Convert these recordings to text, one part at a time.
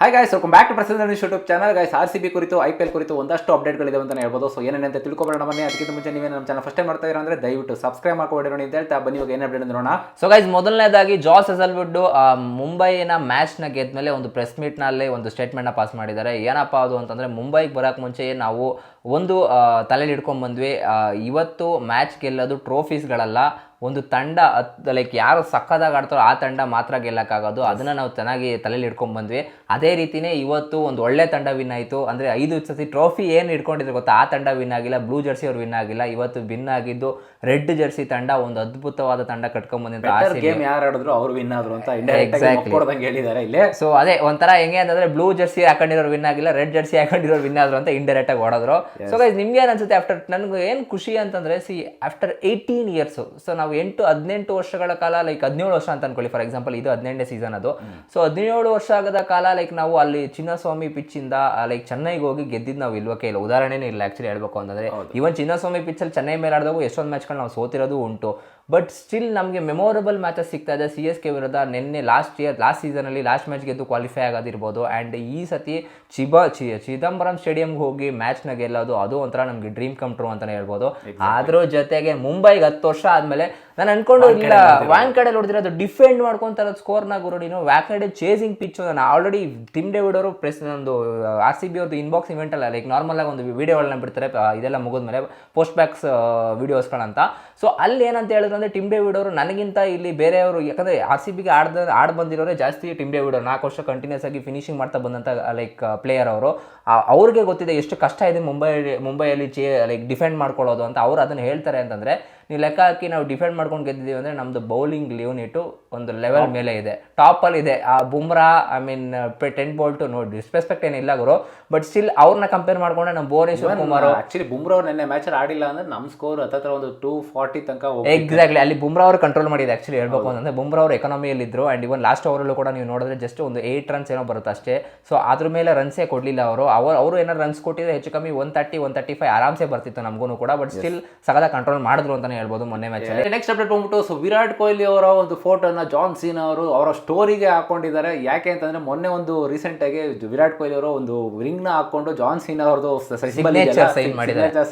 Hi guys welcome back to Prasiddha news YouTube channel guys R C B ಕುರಿತು I P L ಕುರಿತು ಒಂದಷ್ಟು ಅಪ್ಡೇಟ್ಗಳಿದೆ ಅಂತ ಹೇಳ್ಬೋದು. So ಏನೇನು ಅಂತ ತಿಳ್ಕೊಬೋಣ ಬನ್ನಿ ಅದಕ್ಕಿಂತ ಮುಂಚೆ ನೀವೇ ನಮ್ಮ ಚಾನಲ್ ಫಸ್ಟ್ ಟೈಮ್ ಮಾಡ್ತಾ ಇರೋ ಅಂದ್ರೆ ದಯವಿಟ್ಟು ಸಬ್ಸ್ಕ್ರೈಬ್ ಮಾಡ್ಕೊಬೇಡಿ ನೋಡಿ ಅಂತ ಹೇಳ್ತಾ ಬನ್ನಿ. ಇವಾಗ ಏನು ಅಪ್ಡೇಟ್ ನೋಡೋಣ. ಸೊ ಗೈಸ್ ಮೊದಲನೇದಾಗಿ ಜಾಸ್ ಹೆಸಲ್ವುಡ್ ಮುಂಬೈನ ಮ್ಯಾಚ್ನ ಗೆದ್ಮೇಲೆ ಒಂದು ಪ್ರೆಸ್ ಮೀಟ್ನಲ್ಲಿ ಒಂದು ಸ್ಟೇಟ್ಮೆಂಟ್ನ ಪಾಸ್ ಮಾಡಿದ್ದಾರೆ. ಏನಪ್ಪ ಅದು ಅಂತಂದರೆ ಮುಂಬೈಗೆ ಬರೋಕ್ಕೆ ಮುಂಚೆ ನಾವು ಒಂದು ತಲೆಲಿ ಇಟ್ಕೊಂಡ್ಬಂದ್ವಿ ಬಂದ್ವಿ. ಇವತ್ತು ಮ್ಯಾಚ್ ಗೆಲ್ಲೋದು ಟ್ರೋಫೀಸ್ಗಳಲ್ಲ ಒಂದು ತಂಡ ಲೈಕ್ ಯಾರು ಸಕ್ಕದಾಗ ಆಡ್ತಾರೋ ಆ ತಂಡ ಮಾತ್ರ ಗೆಲ್ಲಕ್ಕಾಗೋದು. ಅದನ್ನ ನಾವು ಚೆನ್ನಾಗಿ ತಲೆಯಲ್ಲಿ ಇಟ್ಕೊಂಡು ಬಂದ್ವಿ. ಅದೇ ರೀತಿನೇ ಇವತ್ತು ಒಂದು ಒಳ್ಳೆ ತಂಡ ವಿನ್ ಆಯಿತು. ಅಂದರೆ ಐದು ಸತಿ ಟ್ರೋಫಿ ಏನು ಇಟ್ಕೊಂಡಿದ್ರು ಗೊತ್ತಾ? ಆ ತಂಡ ವಿನ್ ಆಗಿಲ್ಲ ಬ್ಲೂ ಜರ್ಸಿ ಅವ್ರು ವಿನ್ ಆಗಿಲ್ಲ. ಇವತ್ತು ವಿನ್ ಆಗಿದ್ದು ರೆಡ್ ಜರ್ಸಿ ತಂಡ ಒಂದು ಅದ್ಭುತವಾದ ತಂಡ ಕಟ್ಕೊಂಡ್ ಬಂದಿದ್ದ ಆರ್ ಗೇಮ್ ಯಾರು ಆಡಿದ್ರು ಅವ್ರು ವಿನ್ ಆದ್ರು ಅಂತ ಎಕ್ಸಾಕ್ಟ್ಲಿ ಹೇಳಿದ್ದಾರೆ ಇಲ್ಲೇ. ಸೊ ಅದೇ ಒಂಥರ ಹೆಂಗೆ ಅಂತಂದ್ರೆ ಬ್ಲೂ ಜರ್ಸಿ ಹಾಕೊಂಡಿರೋರು ವಿನ್ ಆಗಿಲ್ಲ ರೆಡ್ ಜರ್ಸಿ ಹಾಕೊಂಡಿರೋರು ವಿನ್ ಆದ್ರು ಅಂತ ಇಂಡೈರೆಕ್ಟ್ ಆಗಿ ಓಡೋದ್ರು. ಸೊ ನಿಮ್ಗೆ ಏನ್ ಅನ್ಸುತ್ತೆ ಆಫ್ಟರ್ ನನ್ಗೆ ಏನ್ ಖುಷಿ ಅಂತಂದ್ರೆ see after eighteen years so ನಾವು ಎಂಟು ಹದಿನೆಂಟು ವರ್ಷಗಳ ಕಾಲ ಲೈಕ್ ಹದಿನೇಳು ವರ್ಷ ಅಂತ ಅನ್ಕೊಳ್ಳಿ. ಫಾರ್ ಎಕ್ಸಾಂಪಲ್ ಇದು ಹದಿನೆಂಟನೇ ಸೀಸನ್ ಅದು. ಸೊ ಹದಿನೇಳು ವರ್ಷ ಆಗದ ಕಾಲ ಲೈಕ್ ನಾವು ಅಲ್ಲಿ ಚಿನ್ನಸ್ವಾಮಿ ಪಿಚ್ ಇಂದ ಲೈಕ್ ಚೆನ್ನೈಗೆ ಹೋಗಿ ಗೆದ್ದಿದ್ದು ನಾವು ಇಲ್ವಕ್ಕೆ ಇಲ್ಲ ಉದಾಹರಣೆನೇ ಇಲ್ಲ ಆಕ್ಚುಲಿ ಹೇಳ್ಬೇಕು ಅಂತಂದ್ರೆ. ಇವನ್ ಚಿನ್ನಸ್ವಾಮಿ ಪಿಚ್ ಅಲ್ಲಿ ಚೆನ್ನೈ ಮೇಲೆ ಆಡಿದಾಗ ಎಷ್ಟೊಂದು ಮ್ಯಾಚ್ಗಳು ನಾವು ಸೋತಿರೋದು ಉಂಟು. ಬಟ್ ಸ್ಟಿಲ್ ನಮಗೆ ಮೆಮೊರಬಲ್ ಮ್ಯಾಚಸ್ ಸಿಗ್ತಾ ಇದೆ ಸಿ ಎಸ್ ಕೆ ವಿರುದ್ಧ. ನಿನ್ನೆ ಲಾಸ್ಟ್ ಇಯರ್ ಲಾಸ್ಟ್ ಸೀಸನಲ್ಲಿ ಲಾಸ್ಟ್ ಮ್ಯಾಚ್ ಗೆದ್ದು ಕ್ವಾಲಿಫೈ ಆಗೋದಿರ್ಬೋದು. ಆ್ಯಂಡ್ ಈ ಸತಿ ಚಿಬ ಚಿ ಚಿದಂಬರಂ ಸ್ಟೇಡಿಯಂಗೆ ಹೋಗಿ ಮ್ಯಾಚ್ನ ಗೆಲ್ಲೋದು ಅದು ಒಂಥರ ನಮಗೆ ಡ್ರೀಮ್ ಕಮ್ ಟ್ರೂ ಅಂತಲೇ ಹೇಳ್ಬೋದು. ಅದ್ರ ಜೊತೆಗೆ ಮುಂಬೈಗೆ ಹತ್ತು ವರ್ಷ ಆದಮೇಲೆ ನಾನು ಅನ್ಕೊಂಡು ಇಲ್ಲ. ವ್ಯಾಂಕಡೆ ನೋಡಿದ್ರೆ ಅದು ಡಿಫೆಂಡ್ ಮಾಡ್ಕೊಂತಾರ ಸ್ಕೋರ್ನ ಗುರು ವ್ಯಾಕ್ ಕಡೆ ಚೇಸಿಂಗ್ ಪಿಚ್ ನಾನು ಆಲ್ರೆಡಿ ಟಿಮ್ ಡೇವಿಡ್ ಅವರು ಪ್ರೆಸ್ ಒಂದು ಆರ್ ಸಿ ಬಿ ಅವ್ರದ್ದು ಇನ್ಬಾಕ್ಸ್ ಇವೆಂಟ್ ಅಲ್ಲ ಲೈಕ್ ನಾರ್ಮಲ್ ಆಗಿ ಒಂದು ವಿಡಿಯೋಗಳನ್ನ ಬಿಡ್ತಾರೆ ಇದೆಲ್ಲ ಮುಗಿದ್ಮೇಲೆ ಪೋಸ್ಟ್ ಬ್ಯಾಕ್ಸ್ ವಿಡಿಯೋಸ್ಗಳಂತ ಸೊ ಅಲ್ಲಿ ಏನಂತ ಹೇಳಿದ್ರು ಅಂದ್ರೆ ಟಿಮ್ ಡೇವಿಡ್ ಅವರು ನನಗಿಂತ ಇಲ್ಲಿ ಬೇರೆಯವರು ಯಾಕಂದ್ರೆ ಆರ್ ಸಿ ಬಿಗೆ ಆಡ್ದ ಆಡ್ ಬಂದಿರೋರೆ ಜಾಸ್ತಿ ಟಿಮ್ ಡೇವಿಡ್ ಅವರು ನಾಲ್ಕು ವರ್ಷ ಕಂಟಿನ್ಯೂಸ್ ಆಗಿ ಫಿನಿಶಿಂಗ್ ಮಾಡ್ತಾ ಬಂದಂತ ಲೈಕ್ ಪ್ಲೇಯರ್ ಅವರು. ಅವ್ರಿಗೆ ಗೊತ್ತಿದೆ ಎಷ್ಟು ಕಷ್ಟ ಇದೆ ಮುಂಬೈ ಮುಂಬೈಯಲ್ಲಿ ಚೇ ಲೈಕ್ ಡಿಫೆಂಡ್ ಮಾಡ್ಕೊಳ್ಳೋದು ಅಂತ. ಅವ್ರು ಅದನ್ನ ಹೇಳ್ತಾರೆ ಅಂತಂದ್ರೆ ನೀವು ಲೆಕ್ಕ ಹಾಕಿ ನಾವು ಡಿಫೆಂಡ್ ಮಾಡ್ಕೊಂಡು ಗೆದ್ದಿದ್ದೀವಿ ಅಂದರೆ ನಮ್ಮದು ಬೌಲಿಂಗ್ ಯೂನಿಟು ಒಂದು ಲೆವೆಲ್ ಮೇಲೆ ಇದೆ. ಟಾಪ್ ಅಲ್ಲಿ ಇದೆ. ಆ Bumrah I mean Trent Boult ನೋಡಿ ಡಿಸ್ಪೆಸ್ಪೆಕ್ಟ್ ಏನಿಲ್ಲ ಗುರು. ಬಟ್ ಸ್ಟಿಲ್ ಅವ್ರನ್ನ ಕಂಪೇರ್ ಮಾಡ್ಕೊಂಡ್ರೆ ನಮ್ಮ ಭುವನೇಶ್ವರ್ ಕುಮಾರ್ ಆಕ್ಚುಲಿ ಬುಮ್ರಾ ಅವ್ರು ನಿನ್ನೆ ಮ್ಯಾಚ್ ಆಡಿಲ್ಲ ಅಂದ್ರೆ ನಮ್ಮ ಸ್ಕೋರ್ ಹತ್ತತ್ರ ಒಂದು ಟೂ ಫಾರ್ಟಿ ತನಕ. ಎಕ್ಸಾಕ್ಟ್ಲಿ ಅಲ್ಲಿ ಬುಮ್ರಾ ಅವರು ಕಂಟ್ರೋಲ್ ಮಾಡಿದೆ ಆಕ್ಚುಲಿ ಹೇಳ್ಬೇಕು ಅಂತಂದ್ರೆ ಬುಮ್ರಾ ಅವರು ಎಕಾನಮಿಯಲ್ಲಿ ಇದ್ರು ಅಂಡ್ ಇವನ್ ಲಾಸ್ಟ್ ಓವರಲ್ಲೂ ಕೂಡ ನೀವು ನೋಡಿದ್ರೆ ಜಸ್ಟ್ ಒಂದು ಏಯ್ಟ್ ರನ್ಸ್ ಏನೋ ಬರುತ್ತೆ ಅಷ್ಟೇ. ಸೊ ಅದ್ರ ಮೇಲೆ ರನ್ಸೇ ಕೊಡ್ಲಿಲ್ಲ ಅವರು. ಅವರು ಅವರು ಏನಾರು ರನ್ಸ್ ಕೊಟ್ಟಿದ್ರೆ ಹೆಚ್ಚು ಕಮ್ಮಿ one thirty one thirty five ಆರಾಮ್ಸೆ ಬರ್ತಿತ್ತು ನಮಗೂ ಕೂಡ. ಬಟ್ ಸ್ಟಿಲ್ ಸಗದ ಕಂಟ್ರೋಲ್ ಮಾಡಿದ್ರು ಅಂತಲೇ ಹೇಳ್ಬೋದು ಮೊನ್ನೆ ಮ್ಯಾಚ್ ನೆಕ್ಸ್ಟ್ ಅಪ್ಡೇಟ್ ಬಂದ್ಬಿಟ್ಟು ಸೊ ವಿರಾಟ್ ಕೊಹ್ಲಿ ಅವರ ಒಂದು ಫೋಟೋನ ಜಾನ್ ಸೀನ್ ಅವರು ಅವರ ಸ್ಟೋರಿಗೆ ಹಾಕೊಂಡಿದ್ದಾರೆ. ಯಾಕೆ ಅಂತಂದ್ರೆ ಮೊನ್ನೆ ಒಂದು ರೀಸೆಂಟಾಗಿ ವಿರಾಟ್ ಕೊಹ್ಲಿ ಅವರು ಒಂದು ರಿಂಗ್ನ ಹಾಕೊಂಡು ಜಾನ್ ಸೀನ್ ಅವ್ರದ್ದು ಸಿಗ್ನೇಚರ್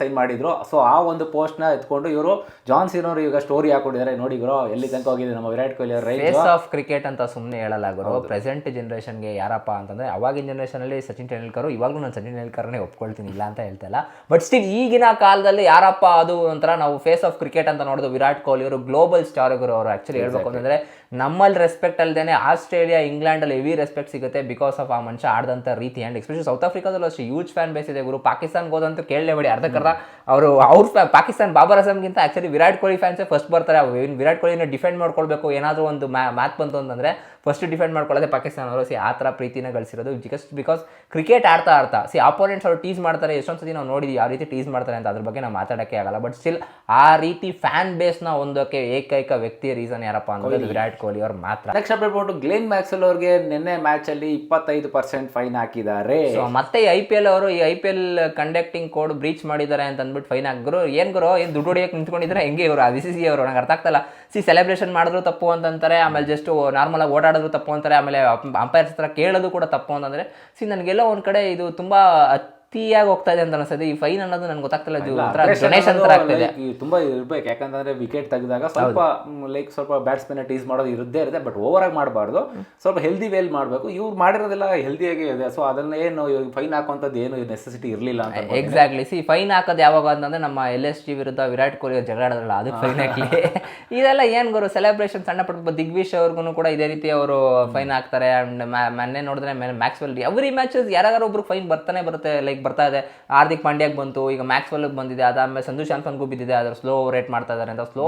ಸೈನ್ ಮಾಡಿದ್ರು. ಸೊ ಆ ಒಂದು ಪೋಸ್ಟ್ನ ಎತ್ಕೊಂಡು ಇವರು ಜಾನ್ ಸೀನ್ ಅವರು ಈಗ ಸ್ಟೋರಿ ಹಾಕೊಂಡಿದ್ದಾರೆ. ನೋಡಿ ಗುರು ಎಲ್ಲಿ ತನಕ ಹೋಗಿದೆ ನಮ್ಮ ವಿರಾಟ್ ಕೊಹ್ಲಿ ಅವರ ರೈಟ್ ಫೇಸ್ ಆಫ್ ಕ್ರಿಕೆಟ್ ಅಂತ ಸುಮ್ಮನೆ ಹೇಳಲಾಗರು ಪ್ರೆಸೆಂಟ್ ಜನರೇಷನ್ಗೆ ಯಾರಪ್ಪ ಅಂತಂದರೆ ಅವಾಗಿನ ಜನರೇಷನ್ ಅಲ್ಲಿ ಸಚಿನ್ ತೆಂಡೂಲ್ಕರ್ ಇವಾಗಲೂ ನಾನು ಸಚಿನ್ ತೆಂಡೂಲ್ಕರ್ನೇ ಒಪ್ಕೊಳ್ತೀನಿ ಇಲ್ಲ ಅಂತ ಹೇಳ್ತಾ ಇಲ್ಲ. ಬಟ್ ಸ್ಟಿಲ್ ಈಗಿನ ಕಾಲದಲ್ಲಿ ಯಾರಪ್ಪ ಅದು ಒಂಥರ ನಾವು ಫೇಸ್ ಆಫ್ ಕ್ರಿಕೆಟ್ ಅಂತ ನೋಡೋದು ವಿರಾಟ್ ಕೊಹ್ಲಿ ಅವರು ಗ್ಲೋಬಲ್ ಸ್ಟಾರ್ ಗುರು ಅವರು ಆಕ್ಚುಲಿ ಹೇಳ್ಬೇಕು ಅಂತಂದ್ರೆ ನಮ್ಮಲ್ಲಿ ರೆಸ್ಪೆಕ್ಟ್ ಅಲ್ಲದೇನೆ ಆಸ್ಟ್ರೇಲಿಯಾ ಇಂಗ್ಲೆಂಡಲ್ಲಿ ಹೆವಿ ರೆಸ್ಪೆಕ್ಟ್ ಸಿಗುತ್ತೆ ಬಿಕಾಸ್ ಆಫ್ ಆ ಮನುಷ್ಯ ಆಡಿದಂಥ ರೀತಿ. ಆ್ಯಂಡ್ ಎಸ್ಪೆಷಲಿ ಸೌತ್ ಆಫ್ರಿಕಾದಲ್ಲೂ ಅಷ್ಟೇ ಯೂಜ್ ಫ್ಯಾನ್ ಬೇಸ್ ಇದೆ ಗುರು. ಪಾಕಿಸ್ತಾನ್ಗೆ ಹೋದಂತೂ ಕೇಳಲೇಬೇಡಿ ಅರ್ಧಕರ್ಧ ಅವರು ಅವ್ರ ಪಾಕಿಸ್ತಾನ್ ಬಾಬರ್ ಅಸಮ್ಗಿಂತ ಆ್ಯಕ್ಚುಲಿ ವಿರಾಟ್ ಕೊಹ್ಲಿ ಫ್ಯಾನ್ಸೇ ಫಸ್ಟ್ ಬರ್ತಾರೆ. ವಿರಾಟ್ ಕೊಹ್ಲಿನ ಡಿಫೆಂಡ್ ಮಾಡ್ಕೊಳ್ಬೇಕು. ಏನಾದರೂ ಒಂದು ಮ್ಯಾಚ್ ಬಂತು ಅಂತಂದರೆ ಫಸ್ಟ್ ಡಿಫೆಂಡ್ ಮಾಡ್ಕೊಳ್ಳೋದೇ ಪಾಕಿಸ್ತಾನ ಅವರು. ಸಿ ಆ ಥರ ಪ್ರೀತಿನ ಗಳಿಸಿರೋದು ಜಸ್ಟ್ ಬಿಕಾಸ್ ಕ್ರಿಕೆಟ್ ಆಡ್ತಾ ಆಡ್ತಾ ಸಿ ಆಪೋನೆಂಟ್ಸ್ ಅವರು ಟೀಸ್ ಮಾಡ್ತಾರೆ. ಎಷ್ಟೊಂದು ಸತಿ ನಾವು ನೋಡಿದ್ವಿ ಯಾವ ರೀತಿ ಟೀಸ್ ಮಾಡ್ತಾರೆ ಅಂತ ಅದ್ರ ಬಗ್ಗೆ ನಾವು ಮಾತಾಡೋಕ್ಕೆ ಆಗಲ್ಲ. ಬಟ್ ಸ್ಟಿಲ್ ಆ ರೀತಿ ಫ್ಯಾನ್ ಬೇಸ್ನ ಒಂದಕ್ಕೆ ಏಕೈಕ ವ್ಯಕ್ತಿಯ ರೀಸನ್ ಯಾರಪ್ಪ ಅಂದ್ರೆ ವಿರಾಟ್ ಕೊಹ್ಲಿ ಅವ್ರು ಮಾತ್ರ. ನೆಕ್ಸ್ಟ್ ಅಪ್ಡೇಟ್ ಬಿಟ್ಟು ಗ್ಲೇನ್ ಮ್ಯಾಕ್ಸೆಲ್ ಅವ್ರಿಗೆ ನಿನ್ನೆ ಮ್ಯಾಚ್ ಅಲ್ಲಿ ಇಪ್ಪತ್ತೈದು ಪರ್ಸೆಂಟ್ ಫೈನ್ ಹಾಕಿದ್ದಾರೆ. ಸೊ ಮತ್ತೆ ಐ ಪಿ ಎಲ್ ಅವರು ಈ I P L conducting code breach ಮಾಡಿದ್ದಾರೆ ಅಂತ ಅಂದ್ಬಿಟ್ಟು ಫೈನ್ ಹಾಕಿದ್ರು ಏನ್ ಗುರು ಏನ್ ದುಡ್ಡು ಹೊಡಿಯಕ್ಕೆ ನಿಂತ್ಕೊಂಡಿದ್ರೆ ಹೆಂಗೆ ಇವರು? ಸಿ ಸಿ ಅವರು ನಂಗೆ ಅರ್ಥ ಆಗ್ತಲ್ಲ ಸಿ ಸೆಲೆಬ್ರೇಷನ್ ಮಾಡಿದ್ರು ತಪ್ಪು ಅಂತಂತಾರೆ ಆಮೇಲೆ ಜಸ್ಟ್ ನಾರ್ಮಲ್ ಆಗಿ ಓಡಾಡಿದ್ರು ತಪ್ಪು ಅಂತಾರೆ ಆಮೇಲೆ ಅಂಪೈರ್ಸ್ ಹತ್ರ ಕೇಳೋದು ಕೂಡ ತಪ್ಪು ಅಂತಂದ್ರೆ ಸಿ ನನಗೆಲ್ಲ ಒಂದ್ ಕಡೆ ಇದು ತುಂಬಾ ಅತಿಯಾಗಿ ಹೋಗ್ತಾ ಇದೆ ಅಂತ ಅನಿಸ್ತದೆ ಈ ಫೈನ್ ಅನ್ನೋದು ನನ್ಗೆ ಗೊತ್ತಾಗ್ತಿಲ್ಲ. ಇದು ಒಂಥರ ಡೊನೇಷನ್ ತರ ಆಗ್ತಿದೆ. ತುಂಬಾ ಇರ್ಬೇಕು. ಯಾಕಂತಂದ್ರೆ ವಿಕೆಟ್ ತೆಗೆದಾಗ ಸ್ವಲ್ಪ ಲೈಕ್ ಸ್ವಲ್ಪ ಬ್ಯಾಟ್ಸ್ಮನ್ ಟೀಸ್ ಮಾಡೋದು ಇರದೇ ಇರುತ್ತೆ ಬಟ್ ಓವರ್ ಆಗಿ ಮಾಡಬಾರ್ದು. ಸ್ವಲ್ಪ ಹೆಲ್ದಿ ವೇಲ್ ಮಾಡಬೇಕು. ಇವ್ರು ಮಾಡಿರೋದೆಲ್ಲ ಹೆಲ್ದಿಯಾಗಿ ಇದೆ. ಸೊ ಅದನ್ನ ಏನು ಫೈನ್ ಹಾಕುವಂಥದ್ದು ಏನು ನೆಸೆಸಿಟಿ ಇರಲಿಲ್ಲ ಅಂತ. ಎಕ್ಸಾಕ್ಟ್ಲಿ ಸಿ ಫೈನ್ ಹಾಕೋದು ಯಾವಾಗ ಅಂತಂದ್ರೆ ನಮ್ಮ ಎಲ್ ಎಸ್ ಜಿ ವಿರುದ್ಧ ವಿರಾಟ್ ಕೊಹ್ಲಿ ಅವ್ರು ಜಗಳ ಆಡೋದಲ್ಲ ಅದಕ್ಕೆ ಫೈನ್ ಹಾಕ್ಲಿ. ಇದೆಲ್ಲ ಏನ್ ಗುರು ಸೆಲೆಬ್ರೇಷನ್ ಸಣ್ಣ ಪುಟ್ಟ ದಿಗ್ವಿಶ್ ಅವ್ರಿಗೂ ಕೂಡ ಇದೇ ರೀತಿ ಅವರು ಫೈನ್ ಹಾಕ್ತಾರೆ. ಅಂಡ್ ಮೊನ್ನೆ ನೋಡಿದ್ರೆ ಮ್ಯಾಕ್ಸ್ವೆಲ್ ಎವ್ರಿ ಮ್ಯಾಚಸ್ ಯಾರು ಒಬ್ರು ಫೈನ್ ಬರ್ತಾನೆ ಬರುತ್ತೆ ಲೈಕ್ ಬರ್ತಾ ಇದೆ. ಹಾರ್ದಿಕ್ ಪಾಂಡ್ಯಾಗೆ ಬಂತು ಈಗ ಮ್ಯಾಕ್ಸ್ವೆಲ್ ಬಂದಿದೆ ಅದಾದ್ಮೇಲೆ ಸಂಜು ಶಾಂತನ್ಗೂ ಬಿದ್ದಿದೆ ಅದ್ರ ಸ್ಲೋ ರೇಟ್ ಮಾಡ್ತಾ ಇದಾರೆ ಅಂತ. ಸ್ಲೋ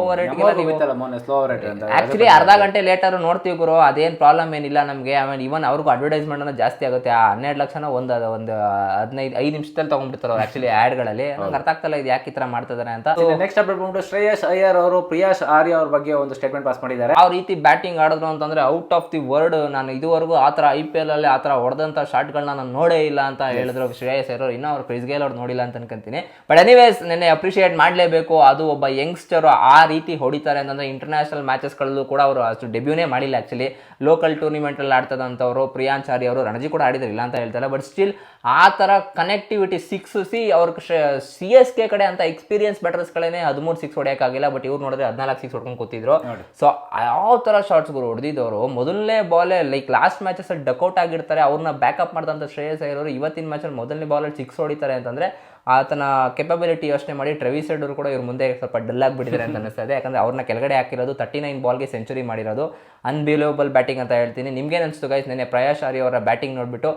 ಸ್ಲೋ ರೇಟ್ ಆಕ್ಚುಲಿ ಅರ್ಧ ಗಂಟೆ ಲೇಟರ್ ನೋಡ್ತೀವಿ ಗುರು ಅದೇನ್ ಪ್ರಾಬ್ಲಮ್ ಏನಿಲ್ಲ ನಮಗೆ. ಆಮೇಲೆ ಇವನ್ ಅವ್ರಿಗೂ ಅಡ್ವರ್ಟೈಸ್ಮೆಂಟ್ ಅನ್ನ ಜಾಸ್ತಿ ಆಗುತ್ತೆ. ಆ ಹನ್ನೆರಡು ಲಕ್ಷನ ಒಂದು ಒಂದು ಹದಿನೈದು ಐದು ನಿಮಿಷದಲ್ಲಿ ತಗೊಂಡ್ಬಿಡ್ತಾರೆ ಅವ್ರು ಆಕ್ಚುಲಿ ಗಳಲ್ಲಿ ನಂಗೆ ಅರ್ಥ ಆಗ್ತಲ್ಲ ಇದು ಯಾಕೆ ಈ ತರ ಮಾಡ್ತಾ ಇದಾರೆ ಅಂತ ನೆಕ್ಸ್ಟ್ ಅಪ್ಡೇಟ್ ಬಂದ್ಬಿಟ್ಟು ಶ್ರೇಯಸ್ ಅಯ್ಯರ್ ಅವರು ಪ್ರಿಯಾಶ್ ಆರ್ಯ ಅವ್ರ ಬಗ್ಗೆ ಒಂದು ಸ್ಟೇಟ್ಮೆಂಟ್ ಪಾಸ್ ಮಾಡಿದ್ದಾರೆ. ಆ ರೀತಿ ಬ್ಯಾಟಿಂಗ್ ಆಡಿದ್ರು ಅಂತಂದ್ರೆ ಔಟ್ ಆಫ್ ದಿ ವರ್ಲ್ಡ್ ನಾನು ಇದುವರೆಗೂ ಆ ಥರ ಐ ಪಿ ಎಲ್ ಅಲ್ಲಿ ಆ ಥರ ಹೊಡೆದಂಥ ಶಾಟ್ಗಳನ್ನ ನಾನು ನೋಡೇ ಇಲ್ಲ ಅಂತ ಹೇಳಿದ್ರು ಶ್ರೇಯಸ್ ಇರೋರು ಇನ್ನೂ ಅವ್ರು ಕ್ರಿಸ್ ಗೇಲ್ ಅವ್ರು ನೋಡಿಲ್ಲ ಅಂತ ಅನ್ಕೊಂತೀನಿ. ಬಟ್ ಎನಿವೇಸ್ ನೆನ್ನೆ ಅಪ್ರಿಷಿಯೇಟ್ ಮಾಡಲೇಬೇಕು. ಅದು ಒಬ್ಬ ಯಂಗ್ಸ್ಟರ್ ಆ ರೀತಿ ಹೊಡಿತಾರೆ ಅಂತಂದ್ರೆ ಇಂಟರ್ನ್ಯಾಷನಲ್ ಮ್ಯಾಚಸ್ಗಳಲ್ಲೂ ಕೂಡ ಅವರು ಅಷ್ಟು ಡೆಬ್ಯೂನೇ ಮಾಡಿಲ್ಲ ಆ್ಯಕ್ಚುಲಿ ಲೋಕಲ್ ಟೂರ್ನಿಮೆಂಟಲ್ಲಿ ಆಡ್ತದಂಥವ್ರು ಪ್ರಿಯಾಂಚಾರಿ ಅವರು ರಣಜಿ ಕೂಡ ಆಡಿದ್ರು ಇಲ್ಲ ಅಂತ ಹೇಳ್ತಾರೆ ಬಟ್ ಸ್ಟಿಲ್ ಆ ಥರ ಕನೆಕ್ಟಿವಿಟಿ ಸಿಕ್ಸ್ ಸಿ ಅವ್ರ ಸಿ ಎಸ್ ಕೆ ಕಡೆ ಅಂತ ಎಕ್ಸ್ಪೀರಿಯನ್ಸ್ ಬ್ಯಾಟರ್ಸ್ಗಳೇ ಹದಿಮೂರು ಸಿಕ್ಸ್ ಹೊಡೆಯೋಕ್ಕಾಗಿಲ್ಲ ಬಟ್ ಇವ್ರು ನೋಡಿದ್ರೆ ಹದಿನಾಲ್ಕು ಸಿಕ್ಸ್ ಹೊಡ್ಕೊಂಡು ಕೂತಿದ್ರು. ಸೊ ಯಾವ ಥರ ಶಾರ್ಟ್ಸ್ಗಳು ಹೊಡೆದಿದ್ದವರು? ಮೊದಲನೇ ಬಾಲೇ like last matches duck out ಆಗಿರ್ತಾರೆ ಅವ್ರನ್ನ ಬ್ಯಾಕಪ್ ಮಾಡಿದಂಥ ಶ್ರೇಯಸ್ ಇರೋರು ಇವತ್ತಿನ ಮ್ಯಾಚಲ್ಲಿ ಮೊದಲನೇ ಬಾಲಲ್ಲಿ ಸಿಕ್ಸ್ ಹೊಡಿತಾರೆ ಅಂತಂದ್ರೆ ಆತನ ಕೆಪಬಿಲಿಟಿ ಯೋಚನೆ ಮಾಡಿ ಟ್ರೆವಿಸ್ ಸೆಡ್ಡರ್ ಕೂಡ ಇವ್ರ ಮುಂದೆ ಸ್ವಲ್ಪ ಡಲ್ ಆಗಿಬಿಟ್ಟಿದ್ದಾರೆ ಅಂತ ಅನಿಸ್ತಾ ಇದೆ. ಯಾಕಂದ್ರೆ ಅವ್ರನ್ನ ಕೆಳಗಡೆ ಹಾಕಿರೋದು ತರ್ಟಿ ನೈನ್ ಬಾಲ್ಗೆ ಸೆಂಚುರಿ ಮಾಡಿರೋದು. ಅನ್ಬಿಲೀವಬಲ್ ಬ್ಯಾಟಿಂಗ್ ಅಂತ ಹೇಳ್ತೀನಿ. ನಿಮ್ಗೇನು ಅನಿಸ್ತು ಗೈಸ್ ನೆನೆ ಪ್ರಯಾಶ್ ಆರಿ ಅವರ ಬ್ಯಾಟಿಂಗ್ ನೋಡಿಬಿಟ್ಟು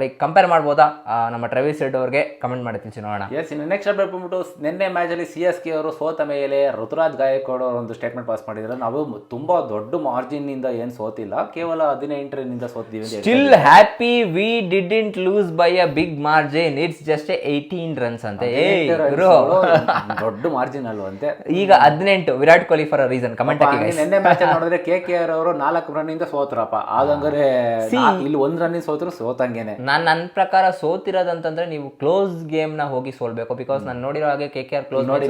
ಲೈಕ್ ಕಂಪೇರ್ ಮಾಡ್ಬೋದಾ? ನಮ್ಮ ಟ್ರೆವಿಸ್ ಹೆಡ್ ಅವ್ರಿಗೆ ಕಮೆಂಟ್ ಮಾಡಿ ತಿಳಿಸಿ ನೋಡೋಣ ಎಸ್ ಇನ್ನು ನೆಕ್ಸ್ಟ್ ಅಪ್ಡೇಟ್ ಬಂದ್ಬಿಟ್ಟು ನಿನ್ನೆ ಮ್ಯಾಚಲ್ಲಿ ಸಿ ಎಸ್ ಕೆ ಅವರು ಸೋತ ಮೇಲೆ ಋತುರಾಜ್ ಗಾಯಕ್ವಾಡ್ ಅವರು ಒಂದು ಸ್ಟೇಟ್ಮೆಂಟ್ ಪಾಸ್ ಮಾಡಿದ್ರು ನಾವು ತುಂಬಾ ದೊಡ್ಡ ಮಾರ್ಜಿನ್ ಇಂದ ಏನು ಸೋತಿಲ್ಲ ಕೇವಲ ಹದಿನೆಂಟರಿಂದ ಸೋತಿದ್ದೀವಿ still happy we didn't lose by a big margin it's just eighteen runs ಅಂತೆ. ದೊಡ್ಡ ಮಾರ್ಜಿನ್ ಅಲ್ವಂತೆ ಈಗ ಹದಿನೆಂಟು Virat Kohli for a reason comment. ನಿನ್ನೆ ಮ್ಯಾಚ್ ನೋಡಿದ್ರೆ ಕೆ ಕೆ ಆರ್ ಅವರು ನಾಲ್ಕು ರನ್ ಇಂದ ಸೋತ್ರಪ್ಪ ಆದಂಗಾರೆ ನಾ- ಇಲ್ಲಿ ಒಂದ್ ರನ್ ಸೋತ್ರು ಸೋತಂಗೇನೆ. ನಾನು ನನ್ನ ಪ್ರಕಾರ ಸೋತಿರೋದಂತಂದ್ರೆ ನೀವು ಕ್ಲೋಸ್ ಗೇಮ್ನ ಹೋಗಿ ಸೋಲ್ಬೇಕು. ಬಿಕಾಸ್ ನಾನು ನೋಡಿರೋ ಹಾಗೆ ಕೆ ಕೆ ಆರ್ ಕ್ಲೋಸ್ ನೋಡಿ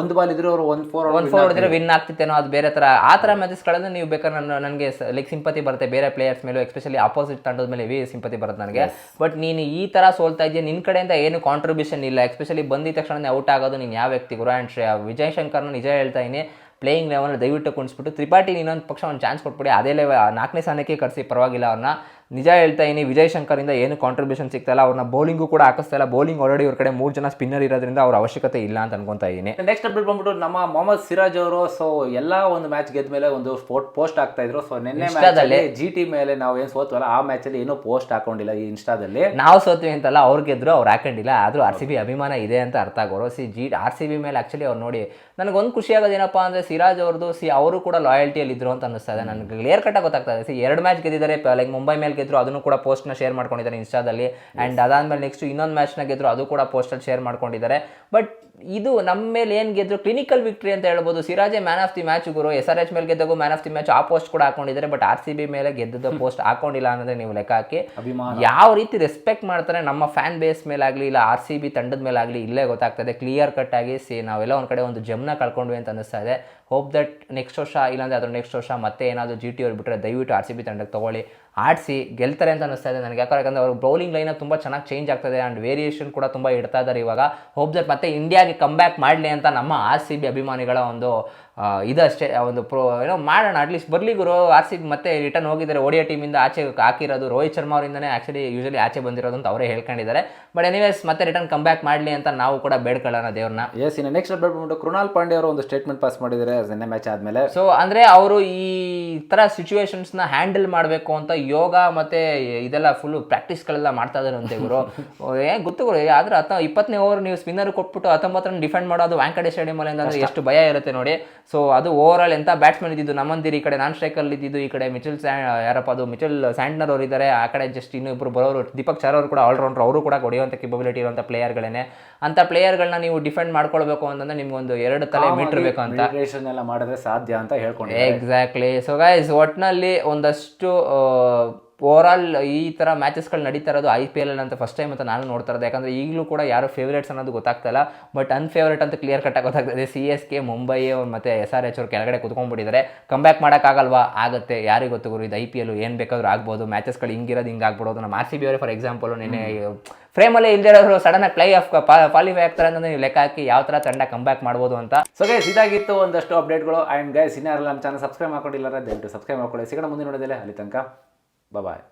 ಒಂದು ಬಾಲ್ ಇದ್ರು ಅವರು ಒಂದು ಫೋರ್ ಒನ್ ಫೋರ್ ಹೊಡೆದ್ರೆ ವಿನ್ ಆಗ್ತಿತ್ತೇನೋ ಅದು ಬೇರೆ ತರ. ಆ ತರ ಮ್ಯಾಚಸ್ಗಳನ್ನ ನೀವು ಬೇಕಾದ್ರೆ ನನ್ನ ನನಗೆ ಲೈಕ್ ಸಿಂಪತಿ ಬರುತ್ತೆ ಬೇರೆ ಪ್ಲೇಯರ್ಸ್ ಮೇಲೂ ಎಸ್ಪೆಷಲಿ ಆಪೋಸಿಟ್ ತಂಡದ ಮೇಲೆ ವಿ ಸಿಂಪತಿ ಬರುತ್ತೆ ನನಗೆ. ಬಟ್ ನೀನು ಈ ತರ ಸೋಲ್ತಾ ಇದೆಯಾ ನಿನ್ನ ಕಡೆಯಿಂದ ಏನು ಕಾಂಟ್ರಿಬ್ಯೂಷನ್ ಇಲ್ಲ. ಎಸ್ಪೆಷಲಿ ಬಂದಿದ ತಕ್ಷಣ ಔಟ್ ಆಗೋದು ನೀನು ಯಾವ ವ್ಯಕ್ತಿ? ಗುರು ಆ್ಯಂಡ್ ಶ್ರೇಯ ವಿಜಯ್ ಶಂಕರ್ನ ನಿಜ ಹೇಳ್ತಾ ಇದೀನಿ ಪ್ಲೇಯಿಂಗ್ ಲೆವೆಲ್ ದಯವಿಟ್ಟು ಕುಣಿಸ್ಬಿಟ್ಟು ತ್ರಿಪಾಠಿ ಇನ್ನೊಂದು ಪಕ್ಷ ಒಂದು ಚಾನ್ಸ್ ಕೊಟ್ಬಿಡಿ. ಅದೇ ಲೆವೆ ನಾಲ್ಕನೇ ಸ್ಥಾನಕ್ಕೆ ಕರೆಸಿ ಪರವಾಗಿಲ್ಲ ಅವ್ರನ್ನ. ನಿಜ ಹೇಳ್ತಾ ಇದ್ದೀನಿ ವಿಜಯ್ ಶಂಕರಿಂದ ಏನು ಕಾಂಟ್ರಿಬ್ಯೂಷನ್ ಸಿಗ್ತಾಯಿಲ್ಲ ಅವ್ರನ್ನ ಬೌಲಿಂಗು ಕೂಡ ಹಾಕಿಸ್ತಾ ಇಲ್ಲ. ಬೌಲಿಂಗ್ ಆಲ್ರೆಡಿ ಇವ್ರ ಕಡೆ ಮೂರು ಜನ ಸ್ಪಿನ್ನರ್ ಇರೋದ್ರಿಂದ ಅವ್ರ ಅವಶ್ಯಕತೆ ಇಲ್ಲ ಅಂತ ಅನ್ಕೊತಾ ಇದ್ದೀನಿ. ನೆಕ್ಸ್ಟ್ ಅಪ್ಡೇಟ್ ಬಂದ್ಬಿಟ್ಟು ನಮ್ಮ ಮೊಹಮ್ಮದ್ ಸಿರಾಜ್ ಅವರು ಸೊ ಎಲ್ಲ ಒಂದು ಮ್ಯಾಚ್ ಗೆದ್ದ ಮೇಲೆ ಒಂದು ಸ್ಪೋರ್ಟ್ ಪೋಸ್ಟ್ ಆಗ್ತಾ ಇದ್ರು. ಸೊ ನಿನ್ನೆ ಮ್ಯಾಚಲ್ಲಿ ಜಿ ಟಿ ಮೇಲೆ ನಾವು ಏನು ಸೋತ್ವಲ್ಲ ಆ ಮ್ಯಾಚಲ್ಲಿ ಏನೂ ಏನೋ ಪೋಸ್ಟ್ ಹಾಕೊಂಡಿಲ್ಲ ಈ ಇನ್ಸ್ಟಾದಲ್ಲಿ. ನಾವು ಸೋತ್ವಿ ಅಂತಲ್ಲ ಅವ್ರು ಗೆದ್ರು ಅವ್ರು ಹಾಕೊಂಡಿಲ್ಲ. ಆದರೂ ಆರ್ ಸಿ ಬಿ ಅಭಿಮಾನ ಇದೆ ಅಂತ ಅರ್ಥ ಆಗೋರು. C G R C B ಮೇಲೆ ಆ್ಯಕ್ಚುಲಿ ಅವ್ರು ನೋಡಿ ನನಗೊಂದು ಖುಷಿ ಆಗೋದೇನಪ್ಪ ಅಂದರೆ ಸಿರಾಜ್ ಅವ್ರದ್ದು ಸಿ ಅವರು ಕೂಡ ಲಾಯಲ್ಟಿಯಲ್ಲಿ ಇದ್ರು ಅಂತ ಅನಿಸ್ತಾ ಇದೆ. ನನಗೆ ಕ್ಲಿಯರ್ ಕಟ್ಟಾಗಿ ಗೊತ್ತಾಗ್ತಾ ಇದೆ. ಸಿ ಎರಡು ಮ್ಯಾಚ್ ಗೆದ್ದಿದ್ದಾರೆ ಲೈಕ್ ಮುಂಬೈ ಮೇಲೆ ಗೆದ್ರು ಅದನ್ನು ಕೂಡ ಪೋಸ್ಟ್ನ ಶೇರ್ ಮಾಡ್ಕೊಂಡಿದ್ದಾರೆ ಇನ್ಸ್ಟಾದಲ್ಲಿ ಆ್ಯಂಡ್ ಅದಾದಮೇಲೆ ನೆಕ್ಸ್ಟ್ ಇನ್ನೊಂದು ಮ್ಯಾಚ್ನ ಗೆದ್ರು ಅದು ಕೂಡ ಪೋಸ್ಟಲ್ಲಿ ಶೇರ್ ಮಾಡ್ಕೊಂಡಿದ್ದಾರೆ. ಬಟ್ ಇದು ನಮ್ಮ ಮೇಲೆ ಏನು ಗೆದ್ರು ಕ್ಲಿನಿಕಲ್ ವಿಕ್ಟ್ರಿ ಅಂತ ಹೇಳ್ಬೋದು. ಸಿರಾಜೆ ಮ್ಯಾನ್ ಆಫ್ ದಿ ಮ್ಯಾಚ್ ಗುರು. ಎಸ್ ಆರ್ ಎಚ್ ಮೇಲೆ ಗೆದ್ದಾಗೂ ಮ್ಯಾನ್ ಆಫ್ ದಿ ಮ್ಯಾಚ್ ಆ ಪೋಸ್ಟ್ ಕೂಡ ಹಾಕೊಂಡಿದ್ದಾರೆ. ಬಟ್ ಆರ್ ಸಿ ಬಿ ಮೇಲೆ ಗೆದ್ದದ ಪೋಸ್ಟ್ ಹಾಕೊಂಡಿಲ್ಲ ಅನ್ನೋದೇ ನೀವು ಲೆಕ್ಕ ಹಾಕಿ. ಯಾವ ರೀತಿ ರೆಸ್ಪೆಕ್ಟ್ ಮಾಡ್ತಾರೆ ನಮ್ಮ ಫ್ಯಾನ್ ಬೇಸ್ ಮೇಲೆ ಆಗಲಿ ಇಲ್ಲ ಆರ್ ಸಿ ಬಿ ತಂಡದ ಮೇಲಾಗಲಿ ಇಲ್ಲೇ ಗೊತ್ತಾಗ್ತದೆ. ಕ್ಲಿಯರ್ ಕಟ್ ಆಗಿ ಸಿ ನಾವೆಲ್ಲ ಒಂದು ಕಡೆ ಒಂದು ಜಮ್ನ ಕಳ್ಕೊಂಡ್ವಿ ಅಂತ ಅನಿಸ್ತಾ ಇದೆ. ಹೋಪ್ ದಟ್ ನೆಕ್ಸ್ಟ್ ವರ್ಷ ಇಲ್ಲಾಂದ್ರೆ ಅದ್ರ ನೆಕ್ಸ್ಟ್ ವರ್ಷ ಮತ್ತೆ ಏನಾದರೂ ಜಿ ಟಿ ಅವ್ರು ಬಿಟ್ಟರೆ ದಯವಿಟ್ಟು ಆರ್ ಸಿ ಬಿ ತಂಡಕ್ಕೆ ತಗೊಳ್ಳಿ. ಆಡಿಸಿ ಗೆಲ್ತಾರೆ ಅಂತ ಅನಿಸ್ತಾ ಇದೆ ನನಗೆ. ಯಾಕಂದ್ರೆ ಅವ್ರ ಬೌಲಿಂಗ್ ಲೈನ್ ತುಂಬ ಚೆನ್ನಾಗಿ ಚೇಂಜ್ ಆಗ್ತದೆ. ಆ್ಯಂಡ್ ವೇರಿಯೇಷನ್ ಕೂಡ ತುಂಬ ಇಡ್ತಾ ಇದ್ದಾರೆ ಇವಾಗ. ಹೋಪ್ ದಟ್ ಮತ್ತೆ ಇಂಡಿಯಾಗೆ ಕಮ್ ಬ್ಯಾಕ್ ಮಾಡಲಿ ಅಂತ ನಮ್ಮ ಆರ್ ಸಿ ಬಿ ಅಭಿಮಾನಿಗಳ ಒಂದು ಆ, ಇದಷ್ಟೇ ಒಂದು ಪ್ರೋ ಏನೋ ಮಾಡೋಣ ಅಟ್ಲೀಸ್ಟ್ ಬರಲಿ ಗುರು. ಆರ್ ಸಿ ಮತ್ತೆ ರಿಟರ್ನ್ ಹೋಗಿದ್ದಾರೆ. ಓಡಿಯಾ ಟೀಮಿಂದ ಆಚೆ ಹಾಕಿರೋದು ರೋಹಿತ್ ಶರ್ಮಾ ಅವರಿಂದನೇ ಆ್ಯಕ್ಚುಲಿ ಯೂಶಲಿ ಆಚೆ ಬಂದಿರೋದು ಅಂತ ಅವರೇ ಹೇಳ್ಕೊಂಡಿದ್ದಾರೆ. ಬಟ್ ಎನಿವೇಸ್ ಮತ್ತೆ ರಿಟರ್ನ್ ಕಮ್ ಬ್ಯಾಕ್ ಮಾಡಲಿ ಅಂತ ನಾವು ಕೂಡ ಬೇಡ್ಕೊಳ್ಳೋಣ ದೇವ್ರನ್ನ. ಎಸ್ ಇನ್ನು ನೆಕ್ಸ್ಟ್ ಅಪ್ಡೇಟ್ ಬಂದ್ಬಿಟ್ಟು ಕೃಣಾಲ್ ಪಾಂಡೆ ಅವರು ಒಂದು ಸ್ಟೇಟ್ಮೆಂಟ್ ಪಾಸ್ ಮಾಡಿದ್ದಾರೆ ನಿನ್ನೆ ಮ್ಯಾಚ್ ಆದಮೇಲೆ. ಸೊ ಅಂದರೆ ಅವರು ಈ ಥರ ಸಿಚುವೇಷನ್ಸ್ನ ನ ಹ್ಯಾಂಡಲ್ ಮಾಡಬೇಕು ಅಂತ ಯೋಗ ಮತ್ತೆ ಇದೆಲ್ಲ ಫುಲ್ಲು ಪ್ರಾಕ್ಟೀಸ್ಗಳೆಲ್ಲ ಮಾಡ್ತಾ ಇದ್ದಾರೆ ಅಂತ ಗುರು. ಏ ಗೊತ್ತು ಗುರು ಆದ್ರೆ ಹತ್ತ ಇಪ್ಪತ್ತನೇ ಓವರ್ ನೀವು ಸ್ಪಿನ್ನರ್ ಕೊಟ್ಬಿಟ್ಟು ಹತ್ತೊಂಬತ್ತರನ್ನು ಡಿಫೆಂಡ್ ಮಾಡೋದು ವಾಂಕಡೆ ಸ್ಟೇಡಿಯಂ ಅಲ್ಲಿ ಅಂದ್ರೆ ಎಷ್ಟು ಭಯ ಇರುತ್ತೆ ನೋಡಿ. ಸೊ ಅದು ಓವರ್ ಆಲ್ ಎಂಥ ಬ್ಯಾಟ್ಸ್ಮನ್ ಇದ್ದಿದ್ದು ನಮ್ಮಂದಿರಿ ಈ ಕಡೆ ನಾನ್ ಸ್ಟ್ರೈಕಲ್ಲಿ ಇದ್ದಿದ್ದು ಈ ಕಡೆ ಮಿಚಲ್ ಸ್ಯಾ ಯಾರಪ್ಪ ಅದು ಮಿಚಲ್ ಸ್ಯಾಂಡ್ನರ್ ಅವರು ಇದ್ದಾರೆ ಆ ಕಡೆ ಜಸ್ಟ್ ಇನ್ನಿಬ್ರು ಬರೋರು. ದೀಪಕ್ ಚಾರ್ ಅವರು ಕೂಡ ಆಲ್ರೌಂಡರ್ ಅವರು ಕೂಡ ಹೊಡೆಯುವಂಥ ಕೆಪಬಿಲಿಟಿ ಇರುವಂಥ ಪ್ಲೇಯರ್ಗಳೇ ಅಂತ ಪ್ಲೇಯರ್ಗಳನ್ನ ನೀವು ಡಿಫೆಂಡ್ ಮಾಡ್ಕೊಳ್ಬೇಕು ಅಂತಂದ್ರೆ ನಿಮ್ಗೊಂದು ಎರಡು ತಲೆ ಮೀಟರ್ ಬೇಕು ಅಂತ. ಮಾಡಿದ್ರೆ ಸಾಧ್ಯ ಅಂತ ಹೇಳ್ಕೊಂಡು ಎಕ್ಸಾಕ್ಟ್ಲಿ ಸೊ ಗೈಸ್ ಒಟ್ನಲ್ಲಿ ಒಂದಷ್ಟು ಓವರ್ ಆಲ್ ಈ ಥರ ಮ್ಯಾಚಸ್ಗಳು ನಡೀತಾ ಇರೋದು ಐ ಪಿ ಎಲ್ ಅಂತ ಫಸ್ಟ್ ಟೈಮ್ ಅಂತ ನಾನು ನೋಡ್ತಾ ಇರೋದು. ಯಾಕಂದರೆ ಈಗಲೂ ಕೂಡ ಯಾರು ಫೇವ್ರೇಟ್ಸ್ ಅನ್ನೋದು ಗೊತ್ತಾಗ್ತಾ ಇಲ್ಲ. ಬಟ್ ಅನ್ಫೇವ್ರೇಟ್ ಅಂತ ಕ್ಲಿಯರ್ ಕಟ್ಟಾಗಿ ಗೊತ್ತಾಗ್ತದೆ ಸಿ ಎಸ್ ಕೆ ಮುಂಬೈ ಅವ್ರು ಮತ್ತೆ ಎಸ್ ಆರ್ ಎಚ್ ಅವ್ರು ಕೆಳಗಡೆ ಕುತ್ಕೊಂಡ್ಬಿಟ್ಟಿದ್ದಾರೆ. ಕಮ್ ಬ್ಯಾಕ್ ಮಾಡೋಕ್ಕಾಗಲ್ವಾ ಆಗುತ್ತೆ. ಯಾರಿಗೆ ಗೊತ್ತು ಗುರು ಇದು ಐ ಪಿ ಎಲ್ ಏನು ಬೇಕಾದ್ರೂ ಆಗ್ಬೋದು. ಮ್ಯಾಚಸ್ಗಳು ಹಿಂಗಿರೋದು ಹಿಂಗೆ ಆಗ್ಬಿಡೋದು. ನಮ್ಮ ಆರ್ ಸಿ ಬಿ ಅವರೇ ಫಾರ್ ಎಕ್ಸಾಂಪಲ್ ನಿನ್ನೆ ಫ್ರೇಮಲ್ಲೇ ಇಲ್ದಿರೋರು ಸಡನ್ ಆಗಿ ಪ್ಲೇ ಆಫ್ ಕ್ವಾಲಿಫೈ ಆಗ್ತಾರೆ ಅಂತ ನೀವು ಲೆಕ್ಕ ಹಾಕಿ ಯಾವ ಥರ ತಂಡ ಕಂಬ್ಯಾಕ್ ಬ್ಯಾಕ್ ಮಾಡ್ಬೋದು ಅಂತ. ಸೊ ಗೈಸ್ ಇದಾಗಿತ್ತು ಒಂದಷ್ಟು ಅಪ್ಡೇಟ್ಗಳು ಆ್ಯಂಡ್ ಗೈಸ್ ಇನ್ನಾರಲ್ಲ ನಮ್ಮ ಚಾನಲ್ ಸಬ್ಸ್ಕ್ರೈಬ್ ಮಾಡ್ಕೊಂಡಿಲ್ಲ ದಯವಿಟ್ಟು ಸಬ್ಸ್ಕ್ರೈಬ್ ಮಾಡ್ಕೊಳ್ಳಿ. ಸಿಗೋಣ ಮುಂದೆ ನೋಡಿದ್ರೆ ಅಲ್ಲಿ ತನಕ. Bye bye.